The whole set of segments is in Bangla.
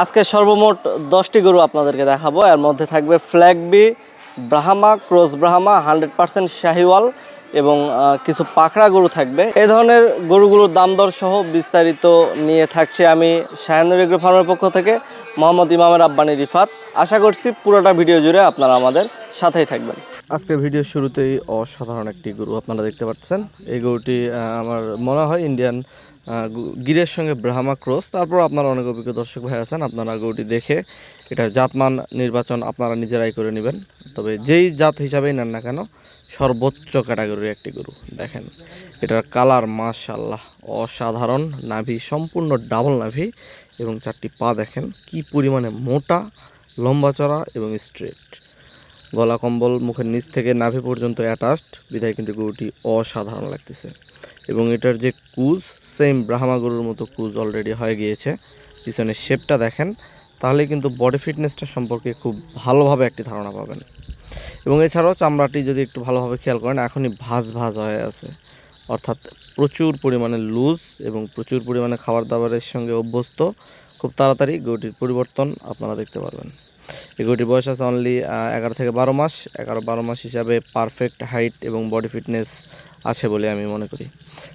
আজকে সর্বমোট দশটি গরু আপনাদেরকে দেখাবো। এর মধ্যে থাকবে ফ্ল্যাগবি Brahma cross Brahma hundred percent Sahiwal এবং কিছু পাখড়া গরু থাকবে। এই ধরনের গরুগুলোর দাম দর সহ বিস্তারিত নিয়ে থাকছে আমি শাহানুর এগ্রো ফার্মের পক্ষ থেকে, মোহাম্মদ ইমামের আব্বানি রিফাত। আশা করছি পুরোটা ভিডিও জুড়ে আপনারা আমাদের সাথেই থাকবেন। আজকে ভিডিও শুরুতেই অসাধারণ একটি গরু আপনারা দেখতে পাচ্ছেন। এই গরুটি আমার মনে হয় ইন্ডিয়ান গিরের সঙ্গে ব্রাহ্মা ক্রস তারপর আপনারা অনেক অভিজ্ঞ দর্শক ভাই আছেন, আপনারা গরুটি দেখে এটার জাতমান নির্বাচন আপনারা নিজেরাই করে নেবেন। তবে যেই জাত হিসাবেই নেন না কেন, সর্বোচ্চ ক্যাটাগরির একটি গরু। দেখেন, এটার কালার মাশাল্লাহ অসাধারণ, নাভি সম্পূর্ণ ডাবল নাভি এবং চারটি পা দেখেন, কি পরিমাণে মোটা, লম্বা চড়া এবং স্ট্রেট গলা কম্বল মুখের নিচ থেকে নাভি পর্যন্ত অ্যাটাচড বিধায় কিন্তু গরুটি অসাধারণ লাগতেছে। এবং এটার যে কুজ সেম ব্রাহ্মা গরুর মতো কুজ অলরেডি হয়ে গিয়েছে। পিছনের শেপটা দেখেন, তাহলে কিন্তু বডি ফিটনেসটা সম্পর্কে খুব ভালোভাবে একটি ধারণা পাবেন। এবং এছাড়াও চামড়াটি যদি একটু ভালোভাবে খেয়াল করেন, এখনই ভাজ ভাজ হয়ে আছে। অর্থাৎ প্রচুর পরিমাণে লুজ এবং প্রচুর পরিমাণে খাবার দাবারের সঙ্গে অভ্যস্ত। খুব তাড়াতাড়ি গরুটির পরিবর্তন আপনারা দেখতে পারবেন। এই গরুটির বয়স আছে অনলি এগারো থেকে বারো মাস। এগারো বারো মাস হিসাবে পারফেক্ট হাইট এবং বডি ফিটনেস আছে বলে আমি মনে করি।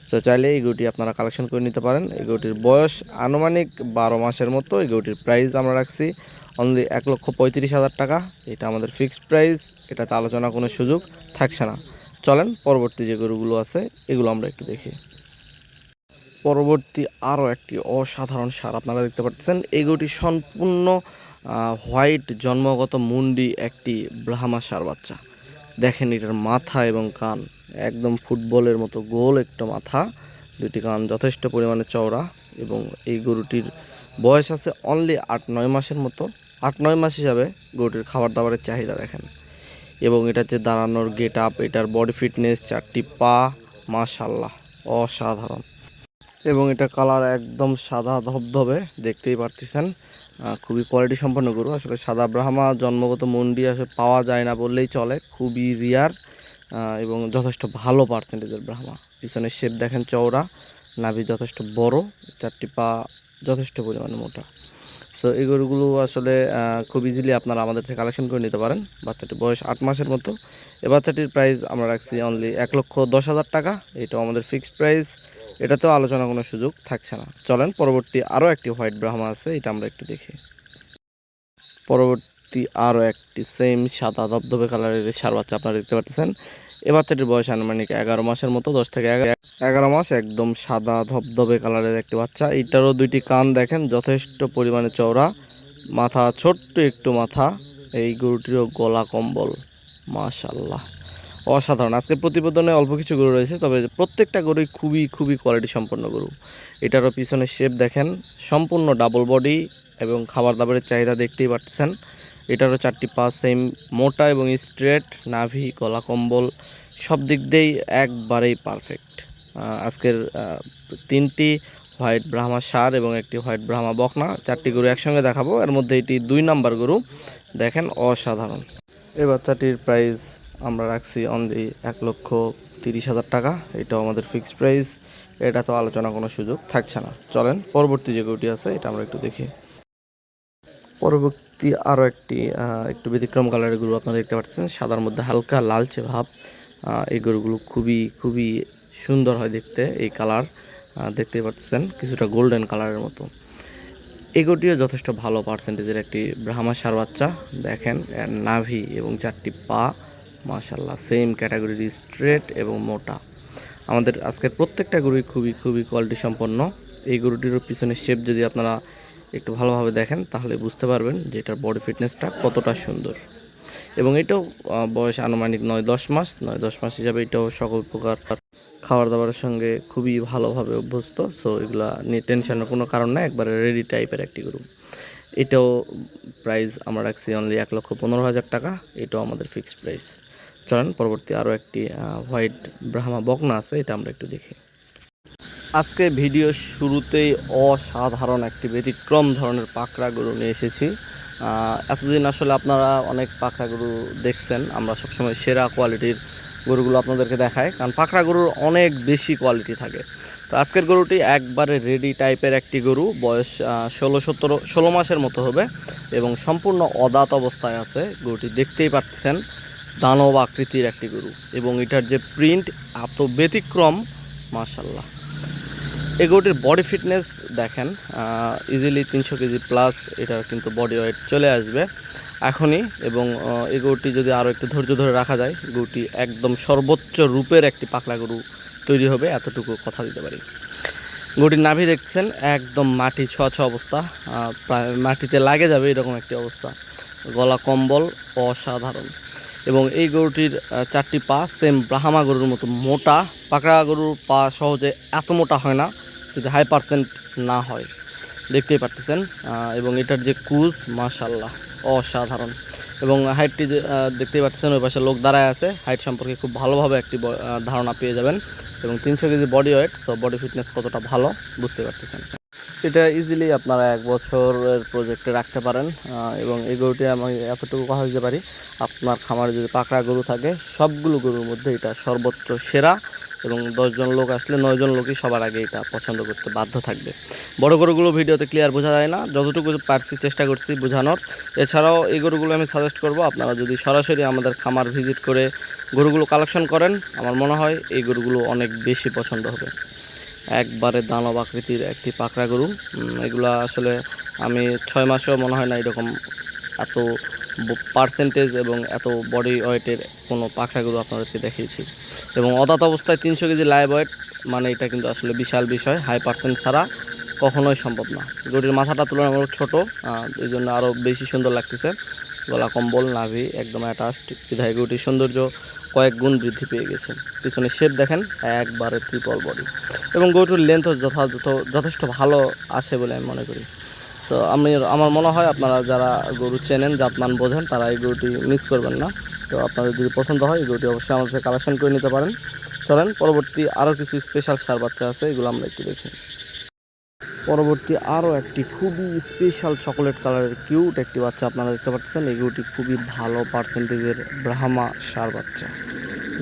তো চাইলে এই গরুটি আপনারা কালেকশন করে নিতে পারেন। এই গরুটির বয়স আনুমানিক বারো মাসের মতো। এই গরুটির প্রাইস আমরা রাখছি অনলি এক লক্ষ পঁয়ত্রিশ হাজার টাকা। এটা আমাদের ফিক্সড প্রাইস এটাতে আলোচনা কোনো সুযোগ থাকছে না। চলেন, পরবর্তী যে গরুগুলো আছে, এগুলো আমরা একটু দেখি। পরবর্তী আরও একটি অসাধারণ সার আপনারা দেখতে পাচ্ছেন। এই গরুটি সম্পূর্ণ হোয়াইট জন্মগত মুন্ডি একটি ব্রাহ্মা সার বাচ্চা। দেখেন এটার মাথা এবং কান। একদম ফুটবলের মতো গোল, একটা মাথা দুটি কান যথেষ্ট পরিমাণে চওড়া এবং এই গরুটির বয়স আছে অনলি আট নয় মাসের মতো। আট নয় মাস হিসাবে গরুটির খাবার দাবারের চাহিদা দেখেন। এবং এটা যে দাঁড়ানোর গেট আপ এটার বডি ফিটনেস, চারটি পা মাশাল্লাহ অসাধারণ। এবং এটা কালার একদম সাদা ধবধবে, দেখতেই পারতেছেন। খুবই কোয়ালিটি সম্পন্ন গরু, আসলে সাদা ব্রাহ্মা, জন্মগত মন্ডি আসলে পাওয়া যায় না বললেই চলে, খুবই রিয়ার এবং যথেষ্ট ভালো পার্সেন্টেজের ব্রাহ্মা। পিছনের শেপ দেখেন চওড়া, নাভি যথেষ্ট বড়, চারটি পা যথেষ্ট পরিমাণে মোটা। সো এই গরুগুলো আসলে খুব ইজিলি আপনারা আমাদের থেকে কালেকশন করে নিতে পারেন। বাচ্চাটির বয়স আট মাসের মতো। এ বাচ্চাটির প্রাইস আমরা রাখছি অনলি এক লক্ষ দশ হাজার টাকা। এটাও আমাদের ফিক্সড প্রাইস এটাতেও আলোচনা কোনো সুযোগ থাকছে না। চলেন, পরবর্তী আরও একটি হোয়াইট ব্রাহ্মা আছে, এটা আমরা একটু দেখি। পরবর্তী আরও একটি সেম সাদা ধবধবে কালারের সার বাচ্চা আপনারা দেখতে পাচ্ছেন। এ বাচ্চাটির বয়স আনুমানিক এগারো মাসের মতো, দশ থেকে এগারো মাস, একদম সাদা ধবধবে কালারের একটি বাচ্চা। এটারও দুইটি কান দেখেন, যথেষ্ট পরিমাণে চওড়া। মাথা ছোট্ট একটু মাথা, এই গরুটিরও গলা কম্বল মাশাল্লাহ অসাধারণ। আজকে প্রতিবেদনে অল্প কিছু গরু রয়েছে, তবে প্রত্যেকটা গরুই খুবই খুবই কোয়ালিটি সম্পন্ন গরু। এটারও পিছনের শেপ দেখেন, সম্পূর্ণ ডাবল বডি এবং খাবার দাবারের চাহিদা দেখতেই পাচ্ছেন। এটারও চারটি পা সেম মোটা এবং স্ট্রেট নাভি, গলা কম্বল, সব দিক দিয়েই একবারেই পারফেক্ট আজকের তিনটি হোয়াইট ব্রাহ্মা সার এবং একটি হোয়াইট ব্রাহ্মা বকনা, চারটি গরু একসঙ্গে দেখাবো। এর মধ্যে এটি দুই নাম্বার গরু, দেখেন অসাধারণ। এই বাচ্চাটির প্রাইস আমরা রাখছি অনলি এক লক্ষ তিরিশ হাজার টাকা। এটাও আমাদের ফিক্সড প্রাইস এটা তো আলোচনা কোনো সুযোগ থাকছে না। চলেন, পরবর্তী যে গরুটি আছে, এটা আমরা একটু দেখি। পরবর্তী আরও একটি একটু ব্যতিক্রম কালারের গরু আপনারা দেখতে পাচ্ছেন। সাদার মধ্যে হালকা লালচে ভাব। এই গরুগুলো খুবই খুবই সুন্দর হয় দেখতে এই কালার। দেখতে পাচ্ছেন কিছুটা গোল্ডেন কালারের মতো। এই গরুটিও যথেষ্ট ভালো পার্সেন্টেজের একটি ব্রাহ্মা সার বাচ্চা। দেখেন নাভি এবং চারটি পা। মাশাল্লাহ সেম ক্যাটাগরির স্ট্রেট এবং মোটা। আমাদের আজকের প্রত্যেকটা গরুই খুবই খুবই কোয়ালিটি সম্পন্ন এই গরুটির পিছনের শেপ যদি আপনারা একটু ভালোভাবে দেখেন, তাহলে বুঝতে পারবেন যে এটার বডি ফিটনেসটা কতটা সুন্দর। এবং এটাও বয়স আনুমানিক নয় দশ মাস, নয় দশ মাস হিসাবে এটাও সকল প্রকার খাবার দাবারের সঙ্গে খুবই ভালোভাবে অভ্যস্ত সো এগুলা নিয়ে টেনশনের কোনো কারণ নাই, একবারে রেডি টাইপের একটি গরু। এটাও প্রাইস আমরা রাখছি অনলি এক লক্ষ পনেরো হাজার টাকা, এটাও আমাদের ফিক্সড প্রাইস চলেন, পরবর্তী আরও একটি হোয়াইট ব্রাহ্মা বকনা আছে, এটা আমরা একটু দেখি। আজকে ভিডিও শুরুতেই অসাধারণ একটি ব্যতিক্রম ধরনের পাকড়া গরু নিয়ে এসেছি। এতদিন আসলে আপনারা অনেক পাকড়া গরু দেখছেন, আমরা সবসময় সেরা কোয়ালিটির গরুগুলো আপনাদেরকে দেখাই, কারণ পাকড়া গরুর অনেক বেশি কোয়ালিটি থাকে। তো আজকের গরুটি একবারে রেডি টাইপের একটি গরু, বয়স ষোলো, সতেরো, ষোলো মাসের মতো হবে এবং সম্পূর্ণ অদাত অবস্থায় আছে। গরুটি দেখতেই পাচ্ছেন, দানব আকৃতির একটি গরু এবং এটার যে প্রিন্ট এত ব্যতিক্রম মাশাল্লাহ এই গরুটির বডি ফিটনেস দেখেন ইজিলি তিনশো কেজি প্লাস এটার কিন্তু বডি ওয়েট চলে আসবে। এখনই এবং এই গরুটি যদি আরও একটু ধৈর্য ধরে রাখা যায় গরুটি একদম সর্বোচ্চ রূপের একটি পাকলা গরু তৈরি হবে, এতটুকু কথা দিতে পারি। গরুটির নাভি দেখছেন, একদম মাটি ছোঁয়া ছোঁয়া অবস্থা প্রায় মাটিতে লাগে যাবে এরকম একটি অবস্থা। গলা কম্বল অসাধারণ। এবং এই গরুটির চারটি পা সেম ব্রাহ্মা গরুর মতো মোটা, পাকড়া গরুর পা সহজে এত মোটা হয় না। যদি হাই পার্সেন্ট না হয়, দেখতেই পারতেছেন এবং এটার যে কুজ মাশাল্লাহ অসাধারণ। এবং হাইটটি যে দেখতেই পাচ্ছেন ওই পাশে লোক দাঁড়ায় আছে হাইট সম্পর্কে খুব ভালোভাবে একটি ধারণা পেয়ে যাবেন। এবং তিনশো KG body weight so body fitness কতটা ভালো, বুঝতে পারতেছেন। এটা ইজিলি আপনারা এক বছরের প্রজেক্টে রাখতে পারেন এবং এই গরুটি আমি এতটুকু কথা দিতে পারি, আপনার খামারে যদি পাকড়া গরু থাকে, সবগুলো গরুর মধ্যে এটা সর্বোচ্চ সেরা এবং দশজন লোক আসলে নয়জন লোকই সবার আগে এটা পছন্দ করতে বাধ্য থাকবে। বড় গরুগুলো ভিডিওতে ক্লিয়ার বোঝা যায় না, যতটুকু পারছি চেষ্টা করছি বোঝানোর। এছাড়াও এই গরুগুলো আমি সাজেস্ট করব, আপনারা যদি সরাসরি আমাদের খামার ভিজিট করে গরুগুলো কালেকশন করেন, আমার মনে হয় এই গরুগুলো অনেক বেশি পছন্দ হবে। একবারে দানব আকৃতির একটি পাকড়া গরু। এগুলা আসলে আমি ছয় মাসেও মনে হয় না এরকম এত পার্সেন্টেজ এবং এত বডি ওয়েটের কোনো পাকড়া গরু আপনাদেরকে দেখিয়েছি। এবং অদাত অবস্থায় তিনশো কেজি লাইভ ওয়েট মানে এটা কিন্তু আসলে বিশাল বিষয় হাই পার্সেন্ট ছাড়া কখনোই সম্ভব না। গরুটির মাথাটা তুলনামূলক ছোট এই জন্য আরও বেশি সুন্দর লাগতেছে। গলা কম্বল, নাভি, একদম অ্যাটাচড বিধায় গরুটির সৌন্দর্য কয়েক গুণ বৃদ্ধি পেয়ে গেছে। পিছনে শেপ দেখেন, একবারে ত্রিপল বডি এবং গরুটির লেন্থও যথাযথ, যথেষ্ট ভালো আছে বলে আমি মনে করি। তো আমি আমার মনে হয় আপনারা যারা গরু চেনেন, জাতমান বোঝেন, তারা এই গরুটি মিস করবেন না। তো আপনাদের যদি পছন্দ হয়, এই গরুটি অবশ্যই আমাদের কালেকশন করে নিতে পারেন। চলেন, পরবর্তী আরও কিছু স্পেশাল সার বাচ্চা আছে, এগুলো আমরা একটু দেখি। পরবর্তী আরও একটি খুবই স্পেশাল চকোলেট কালারের কিউট একটি বাচ্চা আপনারা দেখতে পাচ্ছেন। এই গরুটি খুবই ভালো পার্সেন্টেজের ব্রাহ্মা সার বাচ্চা।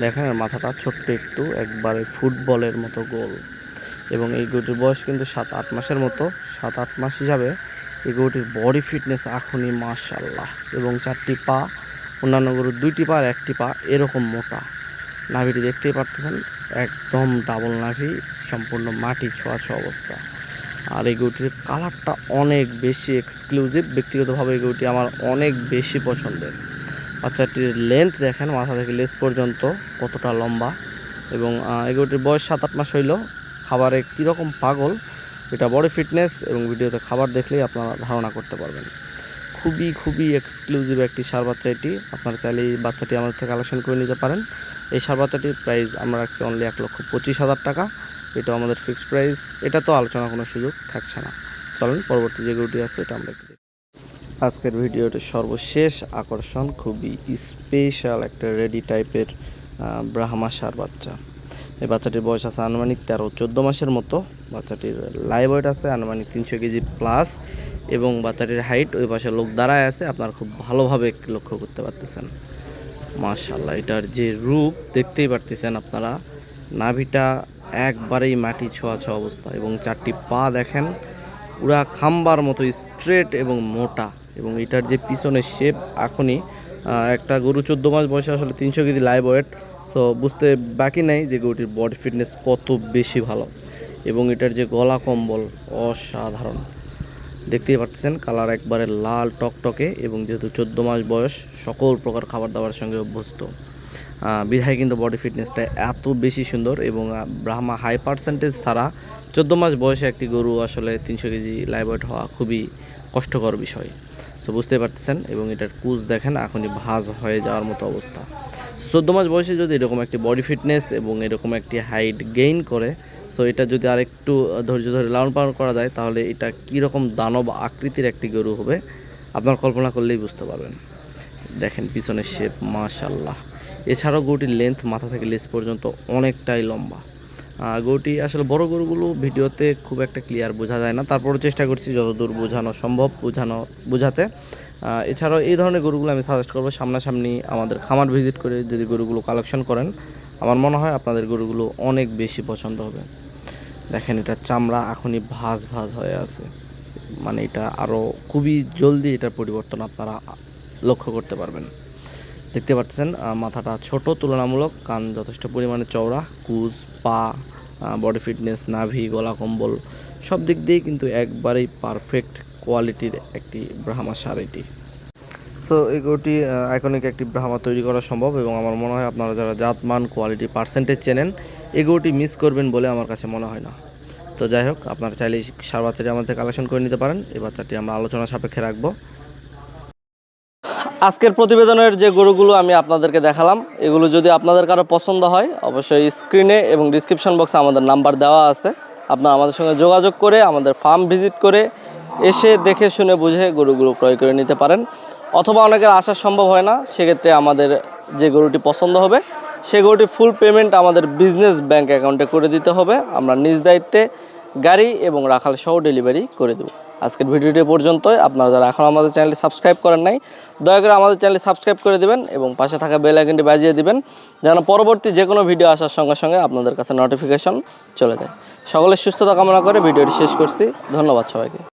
দেখেন মাথাটা ছোট্ট একটু, একবারে ফুটবলের মতো গোল। এবং এই গরুটির বয়স কিন্তু সাত আট মাসের মতো। সাত আট মাস হিসাবে এই গরুটির বডি ফিটনেস এখনই মাশাল্লাহ এবং চারটি পা, অন্যান্য গরুর দুইটি পা আর একটি পা এরকম মোটা। নাভিটি দেখতেই পারতেছেন, একদম ডাবল নাভি, সম্পূর্ণ মাটি ছোঁয়া ছোঁয়া অবস্থা। আর এই গরুটির কালারটা অনেক বেশি এক্সক্লুসিভ ব্যক্তিগতভাবে এই গরুটি আমার অনেক বেশি পছন্দের। বাচ্চাটির লেন্থ দেখেন, মাথা থেকে লেস পর্যন্ত কতটা লম্বা। এবং এই গরুটির বয়স সাত আট মাস হইল। খাবারে কীরকম পাগল এটা বডি ফিটনেস এবং ভিডিওতে খাবার দেখলেই আপনারা ধারণা করতে পারবেন। খুবই খুবই এক্সক্লুসিভ একটি সার বাচ্চা এটি। আপনারা চাইলে এই বাচ্চাটি আমাদের থেকে কালেকশন করে নিতে পারেন। এই সার বাচ্চাটির প্রাইস আমরা রাখছি অনলি এক লক্ষ পঁচিশ হাজার টাকা। এটা আমাদের ফিক্সড প্রাইস এটা তো আলোচনা কোনো সুযোগ থাকছে না। চলেন, পরবর্তী যে গরুটি আছে, এটা আমরা একটু। আজকের ভিডিওটির সর্বশেষ আকর্ষণ খুবই স্পেশাল একটা রেডি টাইপের ব্রাহ্মা সার বাচ্চা। এই বাচ্চাটির বয়স আছে আনুমানিক তেরো, চোদ্দ মাসের মতো। বাচ্চাটির লাইভ ওয়েট আছে আনুমানিক তিনশো কেজি প্লাস এবং বাচ্চাটির হাইট ওই পাশে লোক দাঁড়ায় আছে। আপনারা খুব ভালোভাবে লক্ষ্য করতে পারতেছেন। মাশাল্লাহ এটার যে রূপ দেখতেই পারতেছেন আপনারা। নাভিটা একবারেই মাটি ছোঁয়া ছোঁয়া অবস্থা এবং চারটি পা দেখেন, পুরা খাম্বার মতো স্ট্রেট এবং মোটা এবং এটার যে পিছনের শেপ এখনই একটা গরু চোদ্দ মাস বয়সে আসলে তিনশো কেজি লাইভ ওয়েট সো বুঝতে বাকি নাই যে গরুটির বডি ফিটনেস কত বেশি ভালো। এবং এটার যে গলা কম্বল, অসাধারণ। দেখতেই পাচ্ছেন কালার একবারে লাল টকটকে এবং যেহেতু চোদ্দ মাস বয়স, সকল প্রকার খাবার দাবারের সঙ্গে অভ্যস্ত। বিধায় কিন্তু বডি ফিটনেসটা এত বেশি সুন্দর এবং ব্রাহ্মা হাই পার্সেন্টেজ ছাড়া চোদ্দ মাস বয়সে একটি গরু আসলে তিনশো কেজি লাইভ ওয়েট হওয়া খুবই কষ্টকর বিষয়। তো বুঝতে পারতেছেন, এবং এটার কুচ দেখেন, এখনই ভাঁজ হয়ে যাওয়ার মতো অবস্থা। চোদ্দ মাস বয়সে যদি এরকম একটি বডি ফিটনেস এবং এরকম একটি হাইট গেইন করে সো এটা যদি আরেকটু ধৈর্য ধরে লালন পালন করা যায়, তাহলে এটা কীরকম দানব আকৃতির একটি গরু হবে, আপনার কল্পনা করলেই বুঝতে পারবেন। দেখেন পিছনের শেপ মাশাল্লাহ এছাড়াও গরুটির লেন্থ মাথা থেকে লেস পর্যন্ত অনেকটাই লম্বা। গরুটি আসলে বড় গরুগুলো ভিডিওতে খুব একটা ক্লিয়ার বোঝা যায় না। তারপরও চেষ্টা করছি যতদূর বোঝানো সম্ভব বোঝানো, বোঝাতে। এছাড়াও এই ধরনের গরুগুলো আমি সাজেস্ট করব সামনাসামনি আমাদের খামার ভিজিট করে যদি গরুগুলো কালেকশন করেন, আমার মনে হয় আপনাদের গরুগুলো অনেক বেশি পছন্দ হবে। দেখেন এটা চামড়া এখনই ভাঁজ ভাজ হয়ে আছে। মানে এটা আরও খুবই জলদি এটার পরিবর্তন আপনারা লক্ষ্য করতে পারবেন। দেখতে পাচ্ছেন মাথাটা ছোট, তুলনামূলক কান যথেষ্ট পরিমাণে চওড়া, কুজ, পা বডি ফিটনেস নাভি, গলা কম্বল, সব দিক দিয়েই কিন্তু একবারেই পারফেক্ট কোয়ালিটির একটি ব্রাহ্মা সার এটি। সো এই আইকনিক একটি ব্রাহ্মা তৈরি করা সম্ভব এবং আমার মনে হয় আপনারা যারা জাতমান কোয়ালিটি পার্সেন্টেজ চেনেন এই মিস করবেন বলে আমার কাছে মনে হয় না। তো যাই হোক, আপনারা চাইলে সার বাচ্চাটি আমাদের কালেকশন করে নিতে পারেন। এই বাচ্চাটি আমরা আলোচনা সাপেক্ষে রাখব। আজকের প্রতিবেদনের যে গরুগুলো আমি আপনাদেরকে দেখালাম, এগুলো যদি আপনাদের কারও পছন্দ হয়, অবশ্যই স্ক্রিনে এবং ডিসক্রিপশন বক্সে আমাদের নাম্বার দেওয়া আছে। আপনারা আমাদের সঙ্গে যোগাযোগ করে, আমাদের ফার্ম ভিজিট করে এসে দেখে শুনে বুঝে গরুগুলো ক্রয় করে নিতে পারেন। অথবা অনেকের আসা সম্ভব হয় না, সেক্ষেত্রে আমাদের যে গরুটি পছন্দ হবে, সে গরুটি ফুল পেমেন্ট আমাদের বিজনেস ব্যাংক অ্যাকাউন্টে করে দিতে হবে। আমরা নিজ দায়িত্বে গাড়ি এবং রাখাল সহ ডেলিভারি করে দেবো। আজকের ভিডিওটি পর্যন্ত পর্যন্তই। আপনারা যারা এখন আমাদের চ্যানেলটি সাবস্ক্রাইব করেন নাই, দয়া করে আমাদের চ্যানেলটি সাবস্ক্রাইব করে দিবেন এবং পাশে থাকা বেল আইকনটি বাজিয়ে দিবেন, যেন পরবর্তী যে কোনো ভিডিও আসার সঙ্গে সঙ্গে আপনাদের কাছে নোটিফিকেশন চলে যায়। সকলের সুস্থতা কামনা করে ভিডিওটি শেষ করছি। ধন্যবাদ সবাইকে।